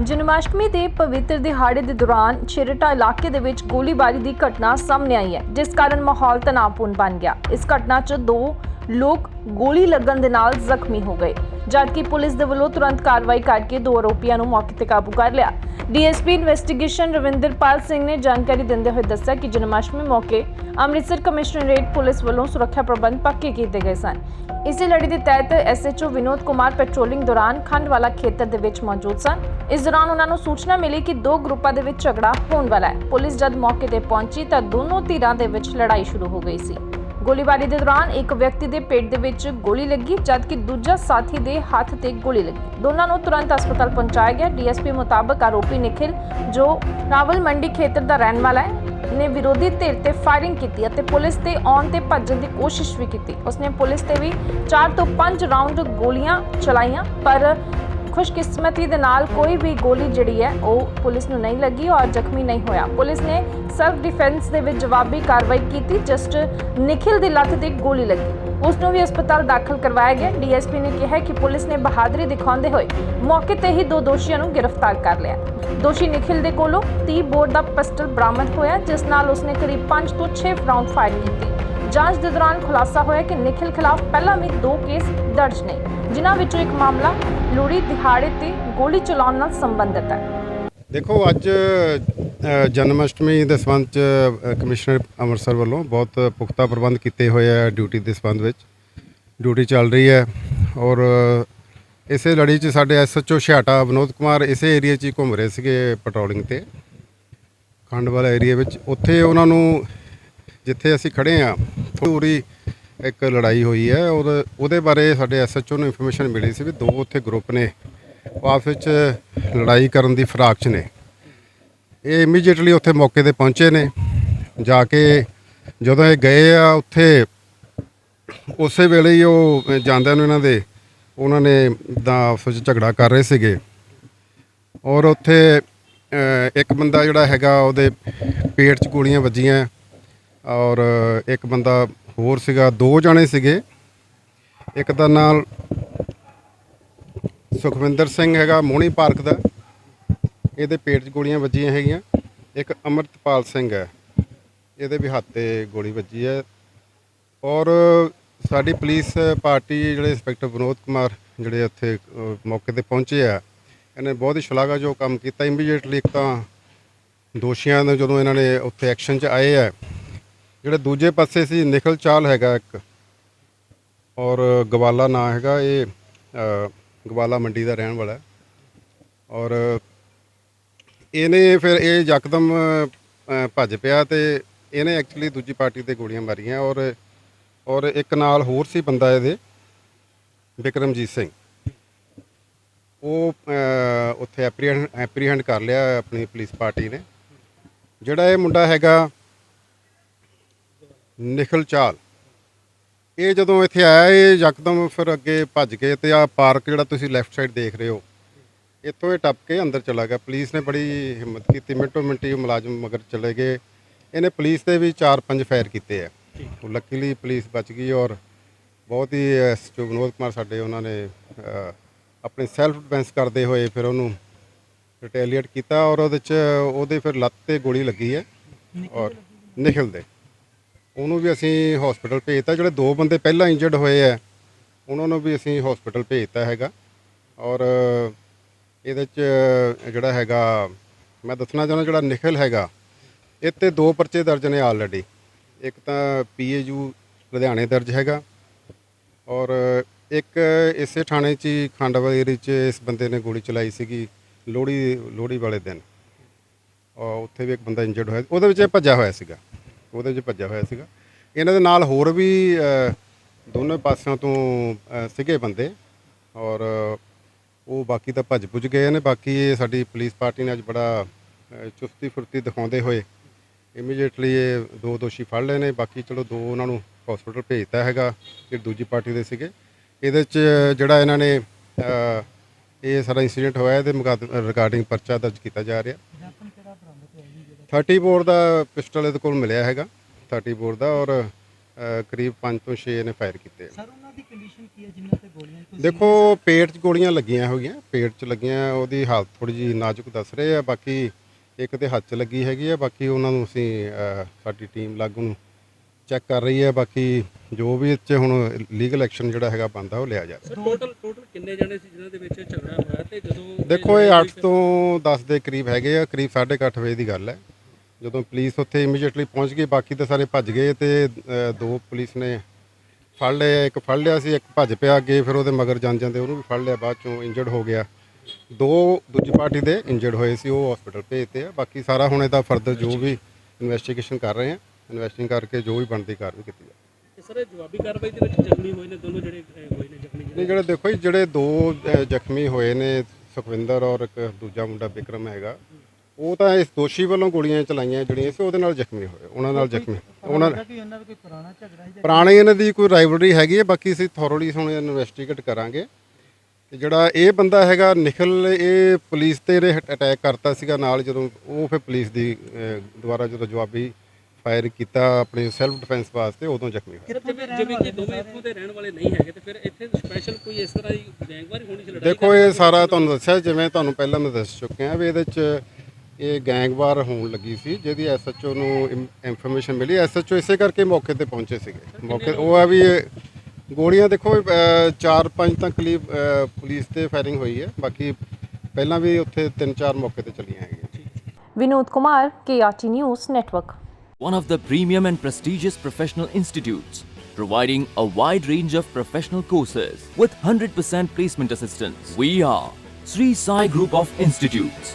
ਜਨਮਾਸ਼ਟਮੀ ਦੇ ਪਵਿੱਤਰ ਦਿਹਾੜੇ ਦੇ ਦੌਰਾਨ ਛੇਰਟਾ ਇਲਾਕੇ ਦੇ ਵਿੱਚ ਗੋਲੀਬਾਰੀ ਦੀ ਘਟਨਾ ਸਾਹਮਣੇ ਆਈ ਹੈ, ਜਿਸ ਕਾਰਨ ਮਾਹੌਲ ਤਣਾਅਪੂਰਨ ਬਣ ਗਿਆ। ਇਸ ਘਟਨਾ 'ਚ ਦੋ ਲੋਕ ਗੋਲੀ ਲੱਗਣ ਦੇ ਨਾਲ ਜ਼ਖਮੀ ਹੋ ਗਏ। ਜਦਕਿ ਪੁਲਿਸ ਦੇ ਵੱਲੋਂ ਤੁਰੰਤ ਕਾਰਵਾਈ ਕਰਕੇ ਦੋ ਆਰੋਪੀਆਂ ਨੂੰ ਮੌਕੇ ਤੇ ਕਾਬੂ ਕਰ ਲਿਆ। ਡੀਐਸਪੀ ਇਨਵੈਸਟੀਗੇਸ਼ਨ ਰਵਿੰਦਰਪਾਲ ਸਿੰਘ ਨੇ ਜਾਣਕਾਰੀ ਦਿੰਦੇ ਹੋਏ ਦੱਸਿਆ ਕਿ ਜਨਮਾਸ਼ਟਮੀ ਮੌਕੇ ਅੰਮ੍ਰਿਤਸਰ ਕਮਿਸ਼ਨਰੇਟ ਪੁਲਿਸ ਵੱਲੋਂ ਸੁਰੱਖਿਆ ਪ੍ਰਬੰਧ ਪੱਕੇ ਕੀਤੇ ਗਏ ਸਨ। ਇਸੇ ਲੜੀ ਦੇ ਤਹਿਤ ਐਸਐਚਓ ਵਿਨੋਦ ਕੁਮਾਰ ਪੈਟਰੋਲਿੰਗ ਦੌਰਾਨ ਖੰਡਵਾਲਾ ਖੇਤਰ ਦੇ ਵਿੱਚ ਮੌਜੂਦ ਸਨ। ਇਸ ਦੌਰਾਨ ਉਹਨਾਂ ਨੂੰ ਸੂਚਨਾ ਮਿਲੀ ਕਿ ਦੋ ਗਰੁੱਪਾਂ ਦੇ ਵਿੱਚ ਝਗੜਾ ਹੋਣ ਵਾਲਾ ਹੈ। ਪੁਲਿਸ ਜਦ ਮੌਕੇ ਤੇ ਪਹੁੰਚੀ ਤਾਂ ਦੋਨੋਂ ਧਿਰਾਂ ਦੇ ਵਿੱਚ ਲੜਾਈ ਸ਼ੁਰੂ ਹੋ ਗਈ ਸੀ। ਗੋਲੀਬਾਰੀ ਦੇ ਦੌਰਾਨ ਇੱਕ ਵਿਅਕਤੀ ਦੇ ਪੇਟ ਦੇ ਵਿੱਚ ਗੋਲੀ ਲੱਗੀ, ਜਦਕਿ ਦੂਜਾ ਸਾਥੀ ਦੇ ਹੱਥ ਤੇ ਗੋਲੀ ਲੱਗੀ। ਦੋਨਾਂ ਨੂੰ ਤੁਰੰਤ ਹਸਪਤਾਲ ਪਹੁੰਚਾਇਆ ਗਿਆ। ਡੀਐਸਪੀ ਮੁਤਾਬਕ ਆਰੋਪੀ ਨਿਖਿਲ ਜੋ ਰਾਵਲ ਮੰਡੀ ਖੇਤਰ ਦਾ ਰਹਿਣ ਵਾਲਾ ਹੈ, ਨੇ ਵਿਰੋਧੀ ਧਿਰ ਤੇ ਫਾਇਰਿੰਗ ਕੀਤੀ ਅਤੇ ਪੁਲਿਸ ਤੇ ਆਉਣ ਤੇ ਭੱਜਣ ਦੀ ਕੋਸ਼ਿਸ਼ ਵੀ ਕੀਤੀ। ਉਸਨੇ ਪੁਲਿਸ ਤੇ ਵੀ 4 ਤੋਂ 5 ਰਾਉਂਡ ਗੋਲੀਆਂ ਚਲਾਈਆਂ, ਪਰ ਖੁਸ਼ਕਿਸਮਤੀ ਦੇ ਨਾਲ ਕੋਈ ਵੀ ਗੋਲੀ ਜਿਹੜੀ ਹੈ ਉਹ ਪੁਲਿਸ ਨੂੰ ਨਹੀਂ ਲੱਗੀ ਔਰ ਜ਼ਖਮੀ ਨਹੀਂ ਹੋਇਆ। ਪੁਲਿਸ ਨੇ ਸੈਲਫ ਡਿਫੈਂਸ ਦੇ ਵਿੱਚ ਜਵਾਬੀ ਕਾਰਵਾਈ ਕੀਤੀ ਜਸਟ ਨਿਖਿਲ ਦੀ ਲੱਤ ਤੇ ਗੋਲੀ ਲੱਗੀ। ਉਸ ਨੂੰ ਵੀ ਹਸਪਤਾਲ ਦਾਖਲ ਕਰਵਾਇਆ ਗਿਆ। ਡੀਐਸਪੀ ਨੇ ਕਿਹਾ ਕਿ ਪੁਲਿਸ ਨੇ ਬਹਾਦਰੀ ਦਿਖਾਉਂਦੇ ਹੋਏ ਮੌਕੇ ਤੇ ਹੀ ਦੋ ਦੋਸ਼ੀਆਂ ਨੂੰ ਗ੍ਰਿਫਤਾਰ ਕਰ ਲਿਆ। ਦੋਸ਼ੀ ਨਿਖਿਲ ਦੇ ਕੋਲੋਂ 30 ਬੋਰ ਦਾ ਪਿਸਟਲ ਬਰਾਮਦ ਹੋਇਆ, ਜਿਸ ਨਾਲ ਉਸਨੇ ਕਰੀਬ 5 ਤੋਂ 6 ਰਾਉਂਡ ਫਾਇਰ ਕੀਤੀ। ਜਾਂਚ ਦੇ ਦੌਰਾਨ ਖੁਲਾਸਾ ਹੋਇਆ ਕਿ ਨਿਖਿਲ ਖਿਲਾਫ ਪਹਿਲਾਂ ਵੀ ਦੋ ਕੇਸ ਦਰਜ ਨੇ ਜਿਨ੍ਹਾਂ ਵਿੱਚੋਂ ਇੱਕ ਮਾਮਲਾ ਲੋਹੜੀ ਦਿਹਾੜੇ ਤੇ ਗੋਲੀ ਚਲਾਉਣ ਨਾਲ ਸੰਬੰਧਿਤ ਹੈ। ਦੇਖੋ ਅੱਜ ਅ, ਜਨਮ ਅਸ਼ਟਮੀ ਦੇ ਸੰਬੰਧ ਚ ਅ, ਕਮਿਸ਼ਨਰ ਅੰਮ੍ਰਿਤਸਰ ਵੱਲੋਂ ਬਹੁਤ ਪੁਖਤਾ ਪ੍ਰਬੰਧ ਕੀਤੇ ਹੋਏ ਆ ਡਿਊਟੀ ਦੇ ਸੰਬੰਧ ਵਿੱਚ। ਡਿਊਟੀ ਚੱਲ ਰਹੀ ਹੈ ਔਰ ਇਸੇ ਲੜੀ 'ਚ ਸਾਡੇ ਐਸਐਚਓ ਛਿਆਟਾ ਵਿਨੋਦ ਕੁਮਾਰ ਇਸੇ ਏਰੀਆ 'ਚ ਹੀ ਘੁੰਮ ਰਹੇ ਸੀਗੇ ਪੈਟਰੋਲਿੰਗ ਤੇ। ਖੰਡ ਵਾਲਾ ਏਰੀਆ ਵਿੱਚ। ਉੱਥੇ ਉਹਨਾਂ ਨੂੰ ਜਿੱਥੇ ਅਸੀਂ ਖੜੇ ਆ ਪੂਰੀ ਇੱਕ ਲੜਾਈ ਹੋਈ ਹੈ ਔਰ ਉਹਦੇ ਬਾਰੇ ਸਾਡੇ ਐਸਐਚਓ ਨੂੰ ਇਨਫੋਰਮੇਸ਼ਨ ਮਿਲੀ ਸੀ ਵੀ ਦੋ ਉੱਥੇ ਗਰੁੱਪ ਨੇ, ਆਪਸ ਵਿੱਚ ਲੜਾਈ ਕਰਨ ਦੀ ਫਰਾਕ 'ਚ ਨੇ। ਇਹ ਇਮੀਡੀਏਟਲੀ ਉੱਥੇ ਮੌਕੇ ਤੇ ਪਹੁੰਚੇ ਨੇ, ਜਾ ਕੇ ਜਦੋਂ ਇਹ ਗਏ ਆ ਉੱਥੇ, ਉਸੇ ਵੇਲੇ ਹੀ ਉਹ ਜਾਂਦਿਆਂ ਨੂੰ ਇਹਨਾਂ ਦੇ, ਉਹਨਾਂ ਨੇ ਦਾ ਆਪਸ ਵਿੱਚ ਝਗੜਾ ਕਰ ਰਹੇ ਸੀਗੇ। ਔਰ ਉੱਥੇ ਇੱਕ ਬੰਦਾ ਜਿਹੜਾ ਹੈਗਾ ਉਹਦੇ ਪੇਟ 'ਚ ਗੋਲੀਆਂ ਵੱਜੀਆਂ ਔਰ ਇੱਕ ਬੰਦਾ ਹੋਰ ਸੀਗਾ, ਦੋ ਜਣੇ ਸੀਗੇ। ਇੱਕ ਦਾ ਨਾਲ ਸੁਖਵਿੰਦਰ ਸਿੰਘ ਹੈਗਾ, ਮੋਹਣੀ ਪਾਰਕ ਦਾ। ਇਹਦੇ ਪੇਟ 'ਚ ਗੋਲੀਆਂ ਵੱਜੀਆਂ ਹੈਗੀਆਂ। ਇੱਕ ਅਮਰਤਪਾਲ ਸਿੰਘ ਹੈ। ਇਹਦੇ ਵੀ ਹੱਥ ਤੇ ਗੋਲੀ ਵੱਜੀ ਹੈ। ਔਰ ਸਾਡੀ ਪੁਲਿਸ ਪਾਰਟੀ ਜਿਹੜੇ ਇੰਸਪੈਕਟਰ ਵਿਨੋਦ ਕੁਮਾਰ ਜਿਹੜੇ ਉੱਥੇ ਮੌਕੇ ਤੇ ਪਹੁੰਚੇ ਆ, ਇਹਨੇ ਬਹੁਤ ਹੀ ਸ਼ਲਾਘਾਯੋਗ ਕੰਮ ਕੀਤਾ। ਇਮੀਡੀਏਟਲੀ ਇੱਕ ਤਾਂ ਦੋਸ਼ੀਆਂ ਨੂੰ ਜਦੋਂ ਇਹਨਾਂ ਨੇ ਉੱਥੇ ਐਕਸ਼ਨ 'ਚ ਆਏ ਆ ਜਿਹੜੇ ਦੂਜੇ ਪਾਸੇ ਸੀ, ਨਿਖਲ ਚਾਲ ਹੈਗਾ ਇੱਕ ਔਰ ਗਵਾਲਾ ਨਾਂ ਹੈਗਾ, ਇਹ ਗਵਾਲਾ ਮੰਡੀ ਦਾ ਰਹਿਣ ਵਾਲਾ ਔਰ ਇਹਨੇ ਫਿਰ ਇਹ ਯਕਦਮ ਭੱਜ ਪਿਆ ਤੇ ਇਹਨੇ ਐਕਚੁਅਲੀ ਦੂਜੀ ਪਾਰਟੀ ਤੇ ਗੋਲੀਆਂ ਮਾਰੀਆਂ ਔਰ ਔਰ ਇੱਕ ਨਾਲ ਹੋਰ ਸੀ ਬੰਦਾ ਇਹਦੇ ਵਿਕਰਮਜੀਤ ਸਿੰਘ। ਉਹ ਉੱਥੇ ਐਪਰੀਹੈਂਡ ਐਪਰੀਹੈਂਡ ਕਰ ਲਿਆ ਆਪਣੀ ਪੁਲਿਸ ਪਾਰਟੀ ਨੇ। ਜਿਹੜਾ ਇਹ ਮੁੰਡਾ ਹੈਗਾ ਨਿਖਲ ਚਾਲ। ਇਹ ਜਦੋਂ ਇੱਥੇ ਆਇਆ ਇਹ ਯਕਦਮ ਫਿਰ ਅੱਗੇ ਭੱਜ ਕੇ ਤੇ ਆ ਪਾਰਕ ਜਿਹੜਾ ਤੁਸੀਂ ਲੈਫਟ ਸਾਈਡ ਦੇਖ ਰਹੇ ਹੋ ਇੱਥੋਂ ਇਹ ਟੱਪ ਕੇ ਅੰਦਰ ਚਲਾ ਗਿਆ। ਪੁਲਿਸ ਨੇ ਬੜੀ ਹਿੰਮਤ ਕੀਤੀ ਮਿੰਟੋ ਮਿੰਟੀ ਮੁਲਾਜ਼ਮ ਮਗਰ ਚਲੇ ਗਏ। ਇਹਨੇ ਪੁਲਿਸ ਤੇ ਵੀ 4-5 ਫਾਇਰ ਕੀਤੇ ਆ। ਉਹ ਲੱਕੀਲੀ ਪੁਲਿਸ ਬਚ ਗਈ ਔਰ ਬਹੁਤ ਹੀ ਐਸਪੀ ਵਿਨੋਦ ਕੁਮਾਰ ਸਾਡੇ ਉਹਨਾਂ ਨੇ ਆਪਣੀ ਸੈਲਫ ਡਿਫੈਂਸ ਕਰਦੇ ਹੋਏ ਫਿਰ ਉਹਨੂੰ ਰਿਟੈਲੀਏਟ ਕੀਤਾ ਔਰ ਉਹਦੇ ਚ ਉਹਦੇ ਫਿਰ ਲੱਤ ਤੇ ਗੋਲੀ ਲੱਗੀ ਹੈ ਔਰ ਨਿਖਿਲ ਦੇ ਉਹਨੂੰ ਵੀ ਅਸੀਂ ਹਸਪੀਟਲ ਭੇਜਤਾ, ਜਿਹੜੇ ਦੋ ਬੰਦੇ ਪਹਿਲਾਂ ਇੰਜਰਡ ਹੋਏ ਆ, ਉਹਨਾਂ ਨੂੰ ਵੀ ਅਸੀਂ ਹਸਪੀਟਲ ਭੇਜਤਾ ਹੈਗਾ। ਔਰ ਇਹਦੇ ਚ ਜਿਹੜਾ ਹੈਗਾ, ਮੈਂ ਦੱਸਣਾ ਚਾਹੁੰਦਾ ਜਿਹੜਾ ਨਿਖਿਲ ਹੈਗਾ, ਇਹ ਤੇ ਦੋ ਪਰਚੇ ਦਰਜ ਨੇ ਆਲਰੇਡੀ ਇੱਕ ਤਾਂ ਪੀਏਯੂ ਲੁਧਿਆਣੇ ਦਰਜ ਹੈਗਾ, ਔਰ ਇੱਕ ਇਸੇ ਥਾਣੇ 'ਚ ਹੀ ਖੰਡਵਾ ਏਰੀਏ 'ਚ ਇਸ ਬੰਦੇ ਨੇ ਗੋਲੀ ਚਲਾਈ ਸੀਗੀ, ਲੋਹੜੀ ਲੋਹੜੀ ਵਾਲੇ ਦਿਨ। ਔਰ ਉੱਥੇ ਵੀ ਇੱਕ ਬੰਦਾ ਇੰਜਰਡ ਹੋਇਆ, ਉਹਦੇ ਵਿੱਚ ਇਹ ਭੱਜਿਆ ਹੋਇਆ ਸੀਗਾ। ਉਹਦੇ 'ਚ ਭੱਜਿਆ ਹੋਇਆ ਸੀਗਾ। ਇਹਨਾਂ ਦੇ ਨਾਲ ਹੋਰ ਵੀ ਦੋਨੇ ਪਾਸਿਆਂ ਤੋਂ ਅ, ਸੀਗੇ ਬੰਦੇ ਔਰ ਉਹ ਬਾਕੀ ਤਾਂ ਭੱਜ ਪੁੱਜ ਗਏ ਨੇ। ਬਾਕੀ ਇਹ ਸਾਡੀ ਪੁਲਿਸ ਪਾਰਟੀ ਨੇ ਅੱਜ ਬੜਾ ਚੁਸਤੀ ਫੁਰਤੀ ਦਿਖਾਉਂਦੇ ਹੋਏ ਇਮੀਡੀਏਟਲੀ ਇਹ ਦੋ ਦੋਸ਼ੀ ਫੜ ਲਏ ਨੇ। ਬਾਕੀ ਚਲੋ ਦੋ ਉਹਨਾਂ ਨੂੰ ਹਸਪੀਟਲ ਭੇਜਤਾ ਹੈਗਾ ਜਿਹੜੇ ਦੂਜੀ ਪਾਰਟੀ ਦੇ ਸੀਗੇ। ਇਹਦੇ ਚ ਜਿਹੜਾ ਇਹਨਾਂ ਨੇ ਇਹ ਸਾਰਾ ਇਨਸੀਡੈਂਟ ਹੋਇਆ ਇਹਦੇ ਰਿਗਾਰਡਿੰਗ ਪਰਚਾ ਦਰਜ ਕੀਤਾ ਜਾ ਰਿਹਾ। 30 ਬੋਰ ਦਾ ਪਿਸਟਲ ਇਹਦੇ ਕੋਲ ਮਿਲਿਆ ਹੈਗਾ 30 ਬੋਰ ਦਾ ਔਰ ਅ, ਕਰੀਬ 5 ਤੋਂ 6 ਨੇ ਫਾਇਰ ਕੀਤੇ ਸਰ ਉਹਨਾਂ ਦੀ ਕੰਡੀਸ਼ਨ ਕੀ ਹੈ? ਜਿਨ੍ਹਾਂ ਤੇ ਗੋਲੀਆਂ ਦੇਖੋ ਪੇਟ 'ਚ ਗੋਲੀਆਂ ਲੱਗੀਆਂ ਹੋਈਆਂ ਪੇਟ 'ਚ ਲੱਗੀਆਂ ਉਹਦੀ ਹਾਲਤ ਥੋੜੀ ਜੀ ਨਾਜ਼ੁਕ ਦੱਸ ਰਹੇ ਆ ਬਾਕੀ ਇੱਕ ਦੇ ਹੱਥ 'ਚ ਲੱਗੀ ਹੈਗੀ ਆ ਬਾਕੀ ਉਹਨਾਂ ਨੂੰ ਅਸੀਂ ਸਾਡੀ ਟੀਮ ਲਾਗੂ ਨੂੰ ਚੈੱਕ ਕਰ ਰਹੀ ਹੈ ਬਾਕੀ ਜੋ ਵੀ ਇਹ 'ਚ ਹੁਣ ਲੀਗਲ ਐਕਸ਼ਨ ਜਿਹੜਾ ਹੈਗਾ ਬੰਦਾ ਉਹ ਲਿਆ ਜਾ ਰਿਹਾ। ਟੋਟਲ ਟੋਟਲ ਕਿੰਨੇ ਜਣੇ ਸੀ ਜਿਨ੍ਹਾਂ ਦੇ ਵਿੱਚ ਝਗੜਾ ਹੋਇਆ ਤੇ ਜਦੋਂ ਦੇਖੋ ਇਹ 8 ਤੋਂ 10 ਦੇ ਕਰੀਬ ਹੈਗੇ ਆ ਕਰੀਬ 8:30 ਵਜੇ ਦੀ ਗੱਲ ਹੈ। ਜਦੋਂ ਪੁਲਿਸ ਉੱਥੇ ਇਮੀਡੀਏਟਲੀ ਪਹੁੰਚ ਗਈ ਬਾਕੀ ਤਾਂ ਸਾਰੇ ਭੱਜ ਗਏ ਤੇ ਦੋ ਪੁਲਿਸ ਨੇ ਫੜ ਲਿਆ ਇੱਕ ਫੜ ਲਿਆ ਸੀ ਇੱਕ ਭੱਜ ਪਿਆ ਅੱਗੇ ਫਿਰ ਉਹਦੇ ਮਗਰ ਜਾਂ ਜਾਂਦੇ ਉਹਨੂੰ ਵੀ ਫੜ ਲਿਆ ਬਾਅਦ ਚੋਂ ਇੰਜਰਡ ਹੋ ਗਿਆ। ਦੋ ਦੂਜੀ ਪਾਰਟੀ ਦੇ ਇੰਜਰਡ ਹੋਏ ਸੀ ਉਹ ਹਸਪੀਟਲ ਭੇਜਤੇ ਆ। ਬਾਕੀ ਸਾਰਾ ਹੁਣ ਇਹਦਾ ਫਰਦਰ ਜੋ ਵੀ ਇਨਵੈਸਟੀਗੇਸ਼ਨ ਕਰ ਰਹੇ ਆ ਇਨਵੈਸਟਿੰਗ ਕਰਕੇ ਜੋ ਵੀ ਬਣਦੀ ਕਾਰਵਾਈ ਕੀਤੀ ਜਾਵੇ। ਤੇ ਸਰ ਜਵਾਬੀ ਕਾਰਵਾਈ ਦੇ ਵਿੱਚ ਜ਼ਖਮੀ ਹੋਏ ਨੇ ਦੋਨੋਂ ਜਿਹੜੇ ਅਹ, ਹੋਏ ਨੇ ਜ਼ਖਮੀ ਨਹੀਂ ਜਿਹੜੇ ਦੇਖੋ ਜੀ ਜਿਹੜੇ ਦੋ ਜ਼ਖਮੀ ਹੋਏ ਨੇ ਸੁਖਵਿੰਦਰ ਔਰ ਇੱਕ ਦੂਜਾ ਮੁੰਡਾ ਵਿਕਰਮ ਹੈਗਾ। ਉਹ ਤਾਂ ਇਸ ਦੋਸ਼ੀ ਵੱਲੋਂ ਗੋਲੀਆਂ ਚਲਾਈਆਂ ਜਿਹੜੀਆਂ ਸੀ ਉਹਦੇ ਨਾਲ ਜ਼ਖਮੀ ਹੋਏ ਉਹਨਾਂ ਨਾਲ ਜ਼ਖਮੀ ਉਹਨਾਂ ਪੁਰਾਣੇ ਇਹਨਾਂ ਦੀ ਕੋਈ ਰਾਈਵਲਰੀ ਹੈਗੀ ਹੈ ਬਾਕੀ ਅਸੀਂ ਥੋਰਲੀ ਹੁਣ ਇਨਵੈਸਟੀਗੇਟ ਕਰਾਂਗੇ। ਤੇ ਜਿਹੜਾ ਇਹ ਬੰਦਾ ਹੈਗਾ ਨਿਖਲ ਇਹ ਪੁਲਿਸ ਤੇ ਅਟੈਕ ਕਰਤਾ ਸੀਗਾ ਨਾਲ ਜਦੋਂ ਉਹ ਫਿਰ ਪੁਲਿਸ ਦੀ ਅਹ, ਦੁਆਰਾ ਜਦੋਂ ਜਵਾਬੀ ਫਾਇਰ ਕੀਤਾ ਆਪਣੇ ਸੈਲਫ ਡਿਫੈਂਸ ਵਾਸਤੇ ਉਦੋਂ ਜ਼ਖਮੀ ਹੋਇਆ। ਜਿਵੇਂ ਜਿਵੇਂ ਕਿ ਦੋਵੇਂ ਇੱਥੋਂ ਦੇ ਰਹਿਣ ਵਾਲੇ ਨਹੀਂ ਹੈਗੇ ਤੇ ਫਿਰ ਇੱਥੇ ਸਪੈਸ਼ਲ ਕੋਈ ਇਸ ਤਰ੍ਹਾਂ ਦੀ ਗੈਂਗਵਾਰੀ ਹੋਣੀ ਸੀ ਲੜਾਈ ਦੇਖੋ ਇਹ ਸਾਰਾ ਤੁਹਾਨੂੰ ਦੱਸਿਆ ਜਿਵੇਂ ਤੁਹਾਨੂੰ ਪਹਿਲਾਂ ਮੈਂ ਦੱਸ ਚੁੱਕਿਆ ਵੀ ਇਹਦੇ ਚ ਇਹ ਗੈਂਗਵਾਰ ਹੋਣ ਲੱਗੀ ਸੀ ਜਿਹਦੀ ਐਸਐਚਓ ਨੂੰ ਇਨਫੋਰਮੇਸ਼ਨ ਮਿਲੀ ਐਸਐਚਓ ਇਸੇ ਕਰਕੇ ਮੌਕੇ ਤੇ ਪਹੁੰਚੇ ਸੀਗੇ ਮੌਕੇ ਉਹ ਆ ਵੀ ਗੋਲੀਆਂ ਦੇਖੋ ਚਾਰ ਪੰਜ ਤਾਂ ਕਲੀਬ ਪੁਲਿਸ ਤੇ ਫਾਇਰਿੰਗ ਹੋਈ ਹੈ ਬਾਕੀ ਪਹਿਲਾਂ ਵੀ ਉੱਥੇ ਤਿੰਨ ਚਾਰ ਮੌਕੇ ਤੇ ਚੱਲੀਆਂ ਹੈਗੀਆਂ Vinod Kumar KRT news network one of the premium and prestigious professional institutes, providing a wide range of professional courses with 100% placement assistance. We are Sri Sai Group of Institutes.